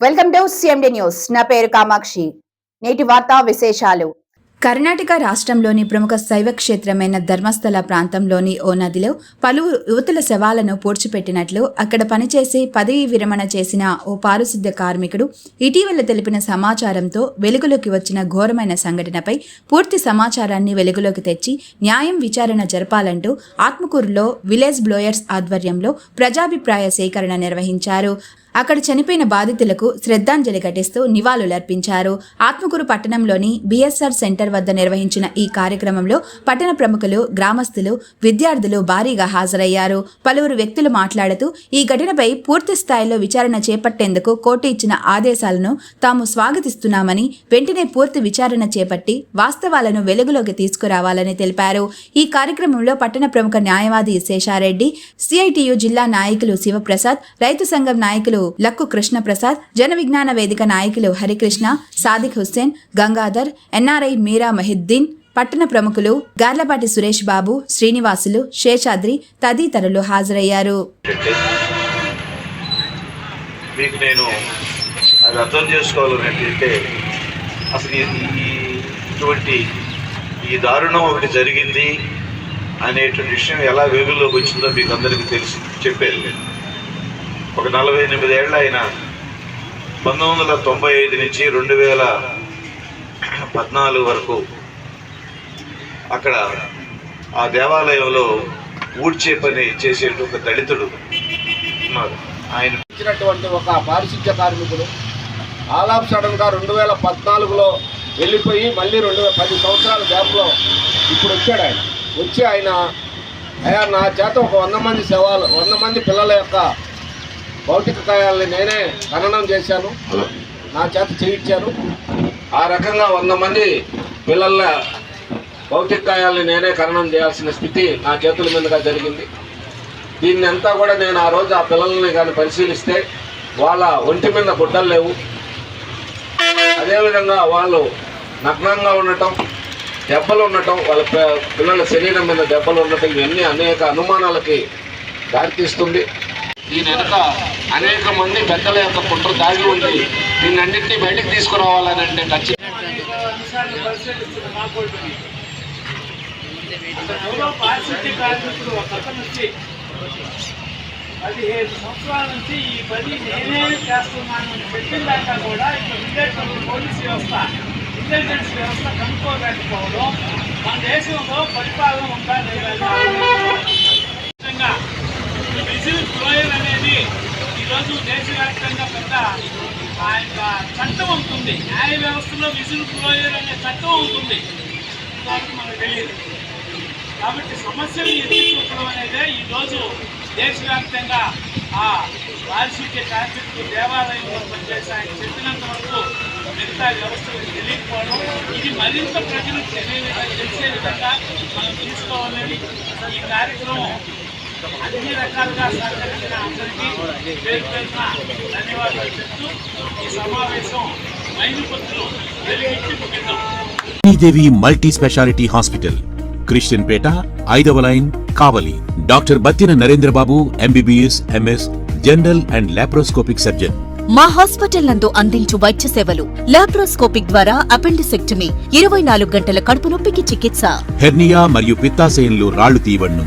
Welcome to CMD news. నా పేరు కామాక్షి. నేటి వార్తా విశేషాలు. కర్ణాటక రాష్ట్రంలోని ప్రముఖ శైవ క్షేత్రమైన ధర్మస్థల ప్రాంతంలోని ఓ నదిలో పలువురు యువతుల శవాలను పూడ్చిపెట్టినట్లు అక్కడ పనిచేసి పదవీ విరమణ చేసిన ఓ పారిశుద్ధ్య కార్మికుడు ఇటీవల తెలిపిన సమాచారంతో వెలుగులోకి వచ్చిన ఘోరమైన సంఘటనపై పూర్తి సమాచారాన్ని వెలుగులోకి తెచ్చి న్యాయం విచారణ జరపాలంటూ ఆత్మకూరులో విలేజ్ బ్లోయర్స్ ఆధ్వర్యంలో ప్రజాభిప్రాయ సేకరణ నిర్వహించారు. అక్కడ చనిపోయిన బాధితులకు శ్రద్ధాంజలి ఘటిస్తూ నివాళులర్పించారు. ఆత్మకూరు పట్టణంలోని బిఎస్ఆర్ సెంటర్ వద్ద నిర్వహించిన ఈ కార్యక్రమంలో పట్టణ ప్రముఖులు గ్రామస్తులు విద్యార్థులు భారీగా హాజరయ్యారు. పలువురు వ్యక్తులు మాట్లాడుతూ ఈ ఘటనపై పూర్తి స్థాయిలో విచారణ చేపట్టేందుకు కోర్టు ఇచ్చిన ఆదేశాలను తాము స్వాగతిస్తున్నామని వెంటనే పూర్తి విచారణ చేపట్టి వాస్తవాలను వెలుగులోకి తీసుకురావాలని తెలిపారు. ఈ కార్యక్రమంలో పట్టణ ప్రముఖ న్యాయవాది శేషారెడ్డి సిఐటియు జిల్లా నాయకులు శివప్రసాద్ రైతు సంఘం నాయకులు లక్కు కృష్ణప్రసాద్ జన విజ్ఞాన వేదిక నాయకులు హరికృష్ణ సాదిక్ హుస్సేన్ గంగాధర్ ఎన్ఆర్ఐ మీరా మహిద్దీన్ పట్టణ ప్రముఖులు గార్లపాటి సురేష్ బాబు శ్రీనివాసులు శేషాద్రి తదితరులు హాజరయ్యారు. మీకు నేను అది అర్థం చేసుకోవాలనేటంటే అసలు ఇటువంటి ఈ దారుణం ఒకటి జరిగింది అనేటువంటి విషయం ఎలా వెలుగులోకి వచ్చిందో మీకు అందరికీ తెలిసి చెప్పేది నేను ఒక నలభై ఎనిమిది ఏళ్ళ ఆయన పంతొమ్మిది వందల తొంభై ఐదు నుంచి రెండు వేల పద్నాలుగు వరకు అక్కడ ఆ దేవాలయంలో ఊడ్చే పని చేసే ఒక దళితుడు ఉన్నారు. ఆయన ఇచ్చినటువంటి ఒక పారిశుద్ధ్య కార్మికుడు ఆలాప్ సడన్గా రెండు వేల పద్నాలుగులో వెళ్ళిపోయి మళ్ళీ రెండు వేల పది సంవత్సరాల గ్యాప్లో ఇప్పుడు వచ్చాడు ఆయన. వచ్చి ఆయన అయ్యా నా చేత ఒక వంద మంది శవాలు వంద మంది పిల్లల యొక్క భౌతిక కాయాలని నేనే ఖననం చేశాను. నా చేత చేయించాను. ఆ రకంగా వంద మంది పిల్లల భౌతిక కాయాలని నేనే ఖననం చేయాల్సిన స్థితి నా చేతుల మీదుగా జరిగింది. దీన్ని అంతా కూడా నేను ఆ రోజు ఆ పిల్లల్ని కానీ పరిశీలిస్తే వాళ్ళ ఒంటి మీద గుడ్డలు లేవు. అదేవిధంగా వాళ్ళు నగ్నంగా ఉండటం దెబ్బలు ఉండటం వాళ్ళ పిల్లల శరీరం మీద దెబ్బలు ఉండటం ఇవన్నీ అనేక అనుమానాలకి దారితీస్తుంది. దీని వెనుక అనేక మంది పెద్దల యొక్క కుట్ర దాగి ఉండి దీన్ని అన్నింటినీ బయటకు తీసుకురావాలని అంటే ఖచ్చితంగా. పదిహేను సంవత్సరాల నుంచి ఈ పని నేనే చేస్తున్నాను అని చెప్పిన దాకా కూడా ఇక్కడ ఉండేటువంటి పోలీస్ వ్యవస్థ ఇంటెలిజెన్స్ వ్యవస్థ కనుక్కోలేకపోవడం మన దేశంలో పరిపాలన ఉందా లేదా విజిల్ ఫ్లోయర్ అనేది ఈరోజు దేశవ్యాప్తంగా పెద్ద ఆ యొక్క చట్టం ఉంటుంది న్యాయ వ్యవస్థలో విజిల్ ఫ్లోయర్ అనే చట్టం ఉంటుంది ఇంతవరకు మనకు తెలియదు. కాబట్టి సమస్యలు ఎత్తి చూపడం అనేదే ఈరోజు దేశవ్యాప్తంగా ఆ వార్షిక కార్మికులు దేవాలయంలో పనిచేసి ఆయన చెప్పినంత వరకు మిగతా వ్యవస్థలు తెలియకపోవడం ఇది మరింత ప్రజలకు తెలియ తెలిసే విధంగా మనం తీసుకోవాలని ఈ కార్యక్రమం అన్ని రకాలుగా సహకరించిన అందరికీ ధన్యవాదాలు చెప్తూ ఈ సమావేశం మైలుపత్రులు వెలుగెత్తి ముగిద్దాం. Devi multi specialty hospital Christianpet ఐదవ line Kavali. Doctor Battina Narendrababu MBBS MS general and laparoscopic surgeon. మా హాస్పిటల్ నందు అందించు వైద్య సేవలు. లాప్రోస్కోపిక్ ద్వారా అపెండిసెక్టమీ ఇరవై నాలుగు గంటల కడుపు నొప్పికి చికిత్స. హెర్నియా మరియు పిత్తాశయంలో రాళ్ళు తీయవన్ను